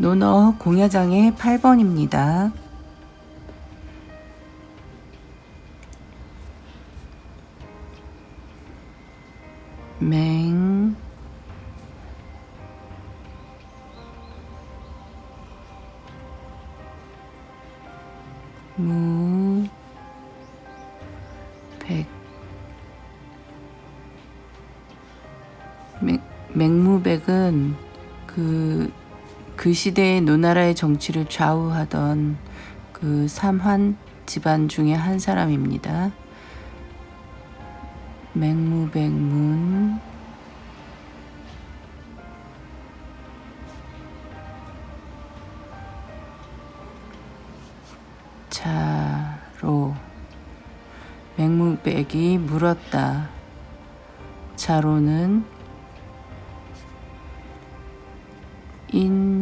논어 공야장의 8번입니다. 맹, 무, 백, 맹, 맹무백은 그, 그 시대의 노나라의 정치를 좌우하던 그 삼환 집안 중에 한 사람입니다. 맹무백문 자로 맹무백이 물었다. 자로는 인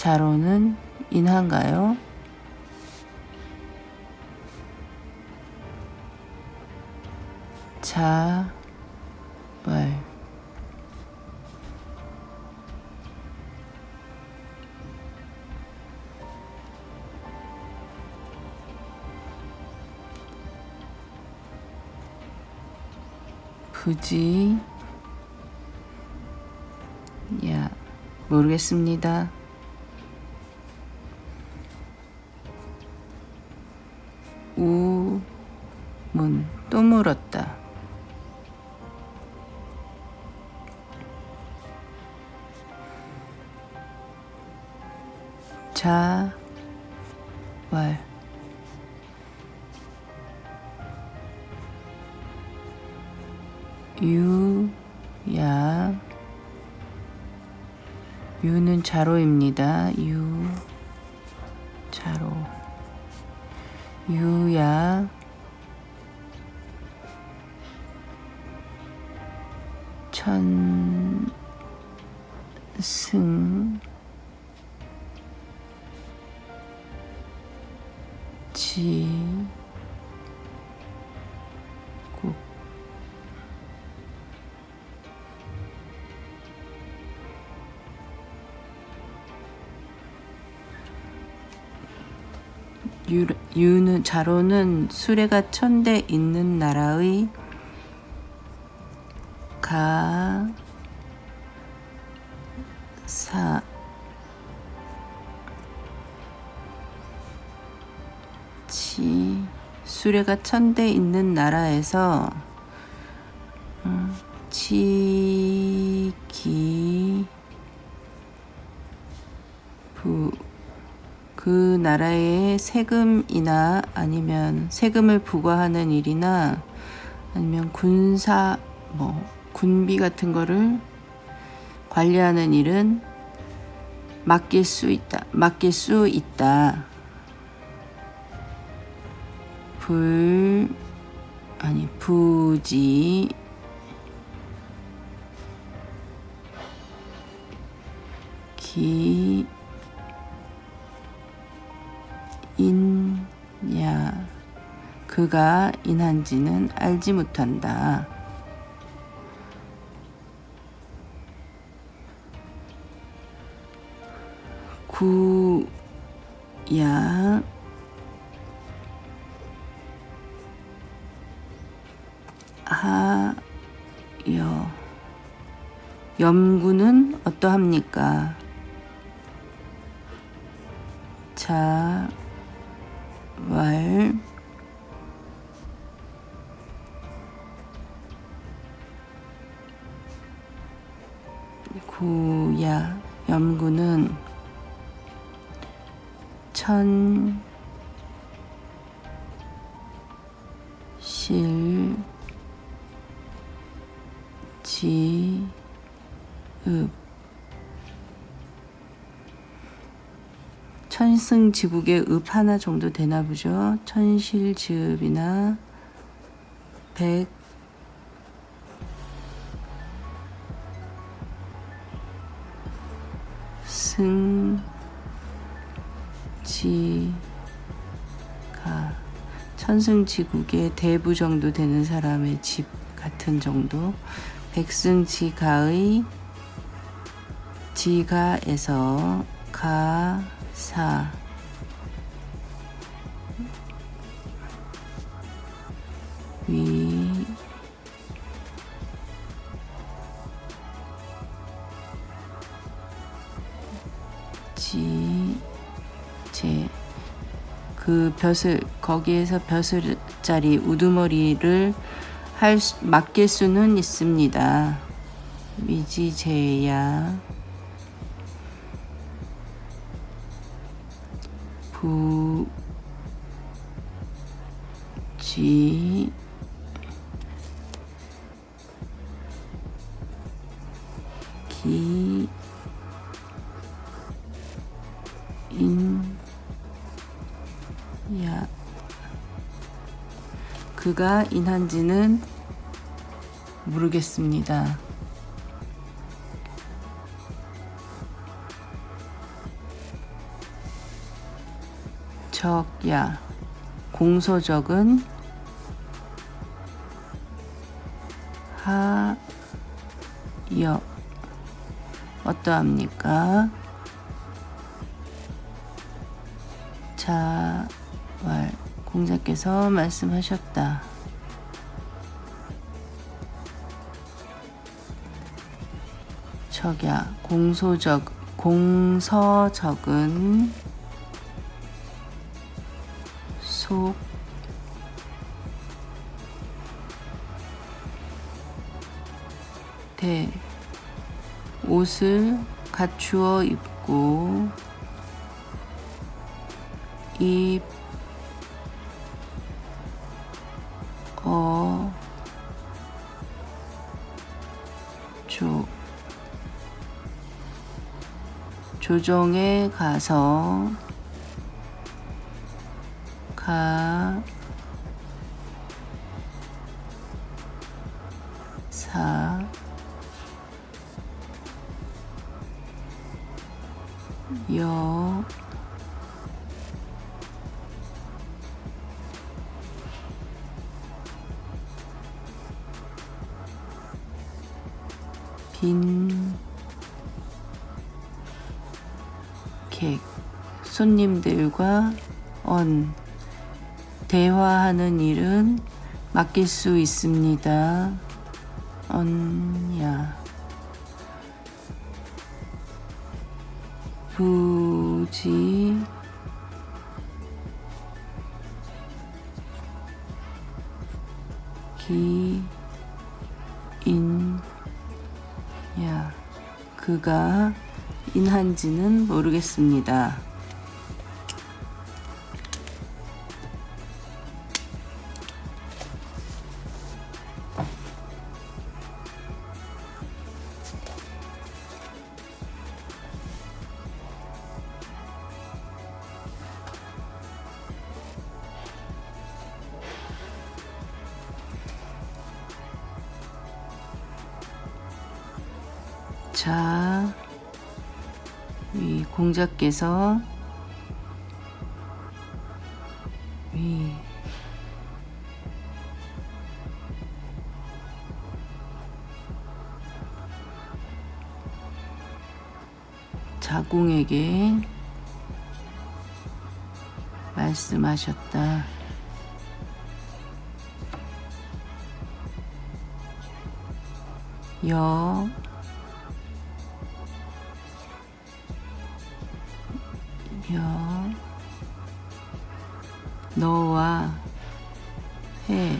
자로는 인한가요? 자벌 부지 야 모르겠습니다. 우문 또 물었다. 자왈 유야 유는 자로입니다. 유 자로 유야. 천승. 지 유, 유는 자로는 수레가 천대 있는 나라의 가 사 지 수레가 천대 있는 나라에서 음, 지기 부 그 나라의 세금이나 아니면 세금을 부과하는 일이나 아니면 군사 뭐 군비 같은 거를 관리하는 일은 맡길 수 있다. 맡길 수 있다. 불 아니 부지 기 인야 그가 인한지는 알지 못한다. 구야 하여 염구는 어떠합니까? 자 왈 구야 염구는 천 실, 지, 읍. 천승지국의 읍 하나 정도 되나 보죠. 천실지읍이나 백, 승, 지, 가. 천승지국의 대부 정도 되는 사람의 집 같은 정도. 백승지가의 지가에서 가 사. 위. 지, 제, 그 벼슬, 거기에서 벼슬자리, 우두머리를 할, 수- 맡길 수는 있습니다. 미지제야, 부, 지, 기, 인, 야. 그가 인한지는 모르겠습니다. 적야 공소적은 하여 어떠합니까? 자왈 공자께서 말씀하셨다. 적야 공소적 공서적은 속 대 옷을 갖추어 입고 입 어, 조, 조정에 가서 가, 사, 여, 빈, 객, 손님들과 언, 대화하는 일은 맡길 수 있습니다. 언야. 부지, 기, 인, 야. 그가 인한지는 모르겠습니다. 자, 이 공자께서 위 자공에게 말씀하셨다. 여 여 너와 해.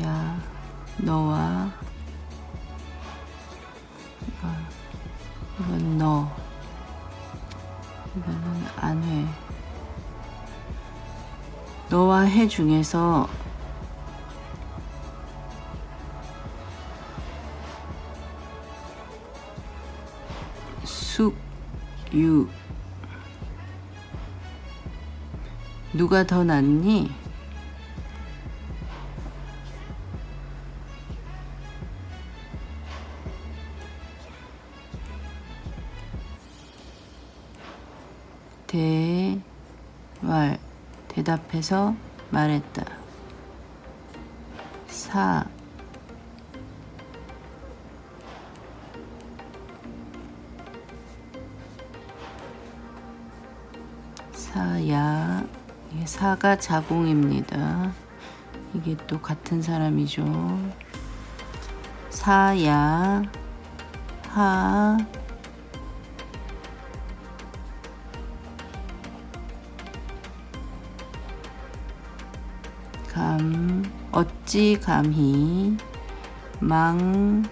야, 너와 이거, 이건 너. 이거는 안해. 너와 해 중에서 유 누가 더 낫니? 대말 대답해서 말했다. 사 사야. 사가 자공입니다. 이게 또 같은 사람이죠. 사야. 하. 감. 어찌 감히. 망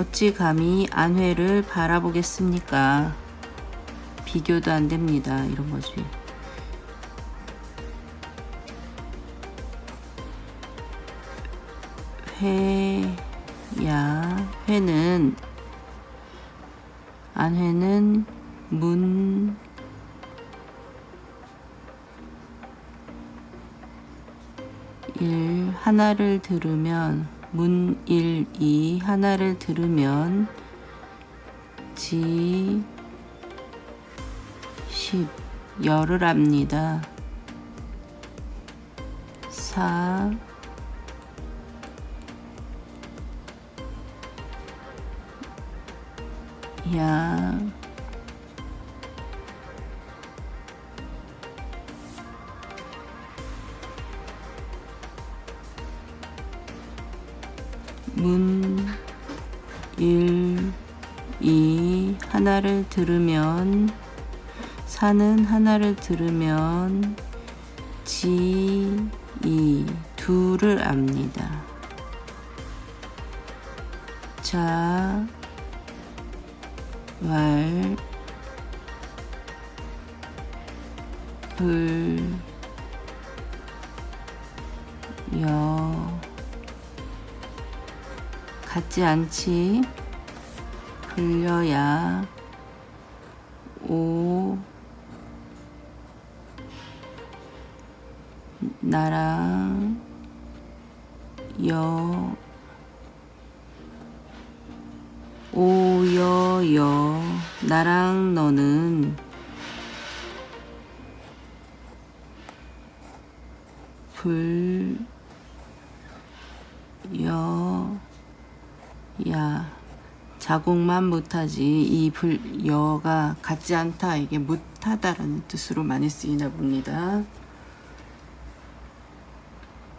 어찌 감히 안회를 바라보겠습니까? 비교도 안 됩니다. 이런 거지. 회야 회는 안회는 문 일 하나를 들으면 문일이 하나를 들으면 지십 열을 합니다. 사 야, 문, 일, 이 하나를 들으면 사는 하나를 들으면 지, 이 둘을 압니다. 자, 왈, 불, 여, 같지 않지? 불려야, 오, 나랑, 여, 오여여 나랑 너는 불여 야 자국만 못하지 이 불 여가 같지 않다 이게 못하다라는 뜻으로 많이 쓰이나 봅니다.